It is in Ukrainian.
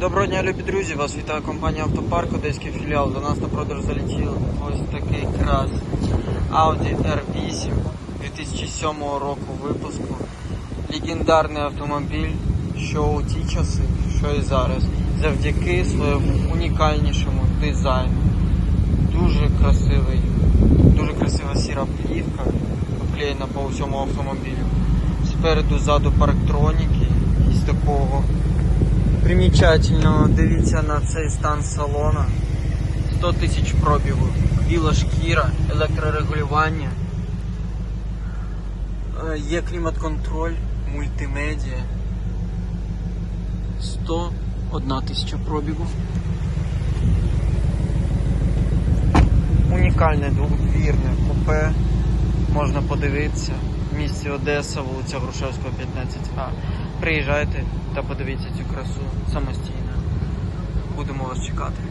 Доброго дня, любі друзі! Вас вітає компанія Автопарк, Одеський філіал. До нас на продаж залетів ось такий крас Audi R8 2007 року випуску. Легендарний автомобіль, що у ті часи, що і зараз, завдяки своєму унікальнішому дизайну. Дуже красивий, дуже красива сіра плівка, обклеєна по всьому автомобілю. Спереду, ззаду такого Примічательно, дивіться на цей стан салона. 100 тисяч пробігу, біла шкіра, електрорегулювання, Е, є клімат-контроль, мультимедіа. 101 тисяча пробігу. Унікальне двохдвірне купе. Можна подивитися. В місті Одеса, вулиця Грушевського, 15А. Приїжджайте та подивіться цю красу самостійно. Будемо вас чекати.